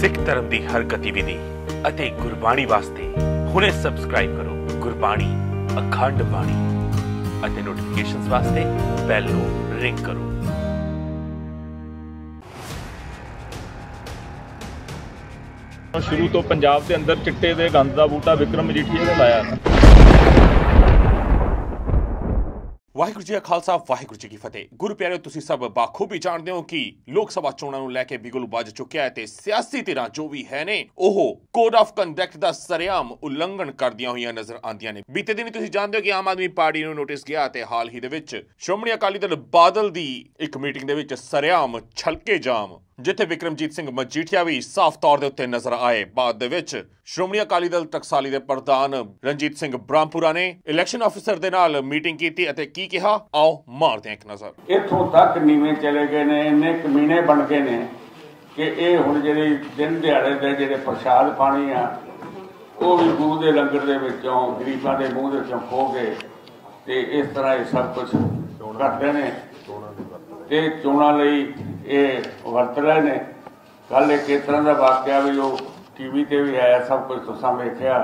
ਸਿੱਖ ਧਰਮ ਦੀ ਹਰ ਗਤੀਵਿਧੀ ਅਤੇ ਗੁਰਬਾਣੀ ਵਾਸਤੇ ਹੁਣੇ ਸਬਸਕ੍ਰਾਈਬ ਕਰੋ ਗੁਰਬਾਣੀ ਅਖੰਡ ਬਾਣੀ ਅਤੇ ਨੋਟੀਫਿਕੇਸ਼ਨਸ ਵਾਸਤੇ ਬੈਲ ਨੂੰ ਰਿੰਗ ਕਰੋ। ਸ਼ੁਰੂ ਤੋਂ ਪੰਜਾਬ ਦੇ ਅੰਦਰ ਚਿੱਟੇ ਦੇ ਗੰਦ ਦਾ ਬੂਟਾ ਵਿਕਰਮ ਮਜੀਠੀਆ ਨੇ ਲਾਇਆ। ਵਾਹਿਗੁਰੂ ਜੀ ਕਾ ਖਾਲਸਾ, ਵਾਹਿਗੁਰੂ ਜੀ ਕੀ ਫਤਿਹ। ਗੁਰੂ ਪਿਆਰਿਓ, ਤੁਸੀਂ ਸਭ ਬਾਖੂਬੀ ਜਾਣਦੇ ਹੋ ਕਿ ਲੋਕ ਸਭਾ ਚੋਣਾਂ ਨੂੰ ਲੈ ਕੇ ਬਿਗਲ ਵੱਜ ਚੁੱਕਿਆ ਹੈ ਤੇ ਸਿਆਸੀ ਧਿਰਾਂ ਜੋ ਵੀ ਹੈ ਨੇ, ਉਹ ਕੋਡ ਆਫ ਕੰਡਕਟ ਦਾ ਸਰੇਆਮ ਉਲੰਘਣ ਕਰਦੀਆਂ ਹੋਈਆਂ ਨਜ਼ਰ ਆਉਂਦੀਆਂ ਨੇ। ਬੀਤੇ ਦਿਨੀ ਤੁਸੀਂ ਜਾਣਦੇ ਹੋ ਕਿ ਆਮ ਆਦਮੀ ਪਾਰਟੀ ਨੂੰ ਨੋਟਿਸ ਗਿਆ ਤੇ ਹਾਲ ਹੀ ਦੇ ਵਿੱਚ ਸ਼੍ਰੋਮਣੀ ਅਕਾਲੀ ਦਲ ਬਾਦਲ ਦੀ ਇੱਕ ਮੀਟਿੰਗ ਦੇ ਵਿੱਚ ਸਰੇਆਮ ਛਲਕੇ ਜਾਮ ਜਿੱਥੇ ਵਿਕਰਮਜੀਤ ਸਿੰਘ ਮਜੀਠੀਆ ਵੀ ਸਾਫ਼ ਤੌਰ ਦੇ ਉੱਤੇ ਨਜ਼ਰ ਆਏ। ਬਾਅਦ ਦੇ ਵਿੱਚ ਸ਼੍ਰੋਮਣੀ ਅਕਾਲੀ ਦਲ ਟਕਸਾਲੀ ਦੇ ਪ੍ਰਧਾਨ ਰਣਜੀਤ ਸਿੰਘ ਬ੍ਰਹਮਪੁਰਾ ਨੇ ਇਲੈਕਸ਼ਨ ਅਫਸਰ ਦੇ ਨਾਲ ਮੀਟਿੰਗ ਕੀਤੀ ਅਤੇ ਕੀ ਕਿਹਾ? ਆਓ ਮਾਰਦੇ ਹਾਂ ਇੱਕ ਨਜ਼ਰ। ਇੱਥੋਂ ਤੱਕ ਨੀਵੇਂ ਚਲੇ ਗਏ ਨੇ, ਇੰਨੇ ਕਮੀਨੇ ਬਣ ਗਏ ਨੇ ਕਿ ਇਹ ਹੁਣ ਜਿਹੜੀ ਦਿਨ ਦਿਹਾੜੇ ਦੇ ਜਿਹੜੇ ਪ੍ਰਸ਼ਾਦ ਪਾਣੀ ਆ, ਉਹ ਵੀ ਗੁਰੂ ਦੇ ਲੰਗਰ ਦੇ ਵਿੱਚੋਂ, ਗਰੀਬਾਂ ਦੇ ਮੂੰਹ ਦੇ ਵਿੱਚੋਂ ਖੋ ਗਏ ਤੇ ਇਸ ਤਰ੍ਹਾਂ ਇਹ ਸਭ ਕੁਝ ਕਰਦੇ ਨੇ। ਇਹ ਚੋਣਾਂ ਲਈ ਇਹ ਵਰਤ ਰਹੇ ਨੇ। ਕੱਲ ਇੱਕ ਇਸ ਤਰ੍ਹਾਂ ਦਾ ਵਾਕਿਆ ਵੀ ਉਹ ਟੀਵੀ ਤੇ ਵੀ ਆਇਆ, ਸਭ ਕੁਝ ਤੁਸੀਂ ਵੇਖਿਆ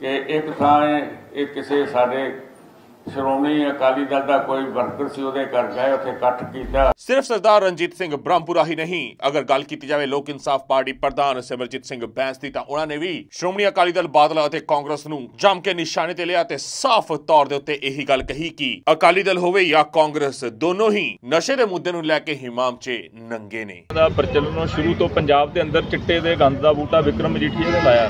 ਕਿ ਇੱਕ ਥਾਂ ਇਹ ਕਿਸੇ ਸਾਡੇ ਸ਼੍ਰੋਮਣੀ ਅਕਾਲੀ ਦਲ ਦਾ ਕੋਈ ਵਰਕਰ ਸੀ ਉਹਦੇ ਘਰ ਗਏ ਉੱਥੇ ਇਕੱਠ ਕੀਤਾ। ਸਿਰਫ ਸਰਦਾਰ ਰਣਜੀਤ ਸਿੰਘ ਬ੍ਰਹਮਪੁਰਾ ਹੀ ਨਹੀਂ ਅਗਰ ਗੱਲ ਕੀਤੀ ਜਾਵੇ ਲੋਕ ਇਨਸਾਫ ਪਾਰਟੀ ਪ੍ਰਧਾਨ ਸਿਮਰਜੀਤ ਸਿੰਘ ਬੈਂਸ ਦੀ ਤਾਂ ਉਹਨਾਂ ਨੇ ਵੀ ਸ਼੍ਰੋਮਣੀ ਅਕਾਲੀ ਦਲ ਬਾਦਲ ਅਤੇ ਕਾਂਗਰਸ ਨੂੰ ਜੰਮ ਕੇ ਨਿਸ਼ਾਨੇ ਤੇ ਲਿਆ ਤੇ ਸਾਫ਼ ਤੌਰ ਦੇ ਉੱਤੇ ਇਹੀ ਗੱਲ ਕਹੀ ਕਿ ਅਕਾਲੀ ਦਲ ਹੋਵੇ ਜਾਂ ਕਾਂਗਰਸ ਦੋਨੋਂ ਹੀ ਨਸ਼ੇ ਦੇ ਮੁੱਦੇ ਨੂੰ ਲੈ ਕੇ ਹਿਮਾਮ 'ਚ ਨੰਗੇ ਨੇ। ਦਾ ਪ੍ਰਚਲਨ ਸ਼ੁਰੂ ਤੋਂ ਪੰਜਾਬ ਦੇ ਅੰਦਰ ਚਿੱਟੇ ਦੇ ਗੰਦ ਦਾ ਬੂਟਾ ਵਿਕਰਮ ਮਜੀਠੀਆ ਨੇ ਲਾਇਆ।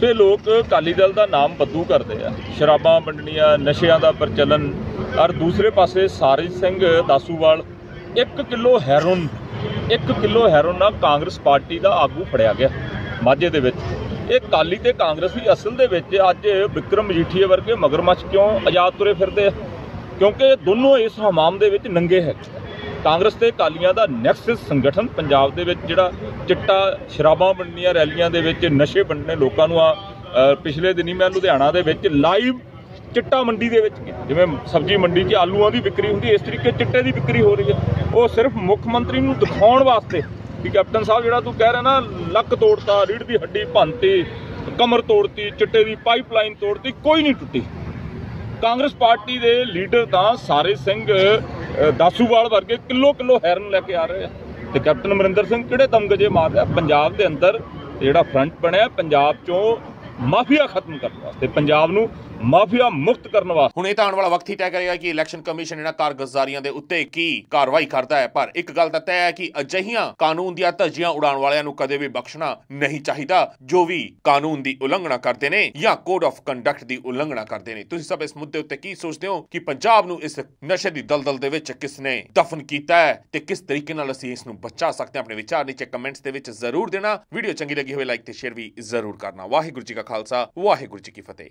ਤੇ ਲੋਕ ਅਕਾਲੀ ਦਲ ਦਾ ਨਾਮ ਬੱਦੂ ਕਰਦੇ ਆ। ਸ਼ਰਾਬਾਂ ਵੰਡਣੀਆਂ, ਨਸ਼ਿਆਂ ਦਾ ਪ੍ਰਚਲਨ। ਔਰ ਦੂਸਰੇ ਪਾਸੇ Sarij Singh Dasuwal 1 kilo heroin 1 kilo heroin ਨਾਲ ਕਾਂਗਰਸ ਪਾਰਟੀ ਦਾ ਆਗੂ ਫੜਿਆ ਗਿਆ ਮਾਝੇ ਦੇ ਵਿੱਚ। ਇਹ ਕਾਲੀ ਤੇ ਕਾਂਗਰਸ ਦੀ ਅਸਲ ਦੇ ਵਿੱਚ ਅੱਜ ਵਿਕਰਮ ਮਜੀਠੀਏ ਵਰਗੇ ਮਗਰਮੱਛ ਕਿਉਂ ਆਜ਼ਾਦ ਤੁਰੇ ਫਿਰਦੇ ਆ? ਕਿਉਂਕਿ ਦੋਨੋਂ ਇਸ ਹਮਾਮ ਦੇ ਵਿੱਚ ਨੰਗੇ ਹੈ ਕਾਂਗਰਸ ਤੇ ਅਕਾਲੀਆਂ ਦਾ ਨੈਕਸਸ ਸੰਗਠਨ ਪੰਜਾਬ ਦੇ ਵਿੱਚ ਜਿਹੜਾ ਚਿੱਟਾ ਸ਼ਰਾਬਾਂ ਵੰਡਣੀਆਂ ਰੈਲੀਆਂ ਦੇ ਵਿੱਚ ਨਸ਼ੇ ਵੰਡਣੇ ਲੋਕਾਂ ਨੂੰ ਆ ਪਿਛਲੇ ਦਿਨੀ ਮੈਂ ਲੁਧਿਆਣਾ ਦੇ ਵਿੱਚ ਲਾਈਵ ਚਿੱਟਾ ਮੰਡੀ ਦੇ ਵਿੱਚ ਗਿਆ। ਜਿਵੇਂ ਸਬਜ਼ੀ ਮੰਡੀ 'ਚ ਆਲੂਆਂ ਦੀ ਵਿਕਰੀ ਹੁੰਦੀ, ਇਸ ਤਰੀਕੇ ਚਿੱਟੇ ਦੀ ਵਿਕਰੀ ਹੋ ਰਹੀ ਹੈ ਉਹ ਸਿਰਫ ਮੁੱਖ ਮੰਤਰੀ ਨੂੰ ਦਿਖਾਉਣ ਵਾਸਤੇ ਕਿ ਕੈਪਟਨ ਸਾਹਿਬ ਜਿਹੜਾ ਤੂੰ ਕਹਿ ਰਿਹਾ ਨਾ, ਲੱਕ ਤੋੜਤਾ ਰੀੜ ਦੀ ਹੱਡੀ ਭੰਨਤੀ, ਕਮਰ ਤੋੜਤੀ, ਚਿੱਟੇ ਦੀ ਪਾਈਪਲਾਈਨ ਤੋੜਤੀ, ਕੋਈ ਨਹੀਂ ਟੁੱਟੀ ਕਾਂਗਰਸ ਪਾਰਟੀ ਦੇ ਲੀਡਰ ਤਾਂ ਸਾਰੇ ਸਿੰਘ ਦਾਸੂਵਾਲ ਵਰਗੇ ਕਿਲੋ ਕਿਲੋ ਹੈਰਨ ਲੈ ਕੇ ਆ ਰਹੇ ਆ। ਤੇ ਕੈਪਟਨ ਅਮਰਿੰਦਰ ਸਿੰਘ ਕਿਹੜੇ ਦਮਗਜੇ ਮਾਰ ਰਿਹਾ? ਪੰਜਾਬ ਦੇ ਅੰਦਰ ਜਿਹੜਾ ਫਰੰਟ ਬਣਿਆ, ਪੰਜਾਬ ਚੋਂ ਮਾਫੀਆ ਖਤਮ ਕਰਨ ਵਾਸਤੇ। ਪੰਜਾਬ ਨੂੰ ਮਾਫੀਆ ਮੁਕਤ ਕਰਨ ਵਾਸਤੇ। ਹੁਣ ਇਹ ਤਾਂ ਆਉਣ ਵਾਲਾ ਵਕਤ ਹੀ ਤੈਅ ਕਰੇਗਾ ਕਿ ਇਲੈਕਸ਼ਨ ਕਮਿਸ਼ਨ ਇਹਨਾਂ ਕਾਰਗੁਜ਼ਾਰੀਆਂ ਦੇ ਉੱਤੇ ਕੀ ਕਾਰਵਾਈ ਕਰਦਾ ਹੈ। ਪਰ ਇੱਕ ਗੱਲ ਤਾਂ ਤੈਅ ਹੈ ਕਿ ਅਜਿਹੀਆਂ ਕਾਨੂੰਨ ਦੀਆਂ ਧੱਜੀਆਂ ਉਡਾਉਣ ਵਾਲਿਆਂ ਨੂੰ ਕਦੇ ਵੀ ਬਖਸ਼ਣਾ ਨਹੀਂ ਚਾਹੀਦਾ। ਜੋ ਵੀ ਕਾਨੂੰਨ ਦੀ ਉਲੰਘਣਾ ਕਰਦੇ ਨੇ ਜਾਂ ਕੋਡ ਆਫ ਕੰਡਕਟ ਦੀ ਉਲੰਘਣਾ ਕਰਦੇ ਨੇ। ਤੁਸੀਂ ਸਭ ਇਸ ਮੁੱਦੇ ਉੱਤੇ ਕੀ ਸੋਚਦੇ ਹੋ ਕਿ ਪੰਜਾਬ ਨੂੰ ਇਸ ਨਸ਼ੇ ਦੀ ਦਲਦਲ ਦੇ ਵਿੱਚ ਕਿਸ ਨੇ ਦਫਨ ਕੀਤਾ ਹੈ ਤੇ ਕਿਸ ਤਰੀਕੇ ਨਾਲ ਅਸੀਂ ਇਸ ਨੂੰ ਬਚਾ ਸਕਦੇ ਹਾਂ? ਆਪਣੇ ਵਿਚਾਰ ਨੀਚੇ ਕਮੈਂਟਸ ਦੇ ਵਿੱਚ ਜ਼ਰੂਰ ਦੇਣਾ। ਵੀਡੀਓ ਚੰਗੀ ਲੱਗੀ ਹੋਵੇ ਲਾਈਕ ਤੇ ਸ਼ੇਅਰ ਵੀ ਜ਼ਰੂਰ ਕਰਨਾ। ਵਾਹਿਗੁਰੂ ਜੀ ਕਾ ਖਾਲਸਾ, ਵਾਹਿਗੁਰੂ ਜੀ ਕੀ ਫਤਿਹ।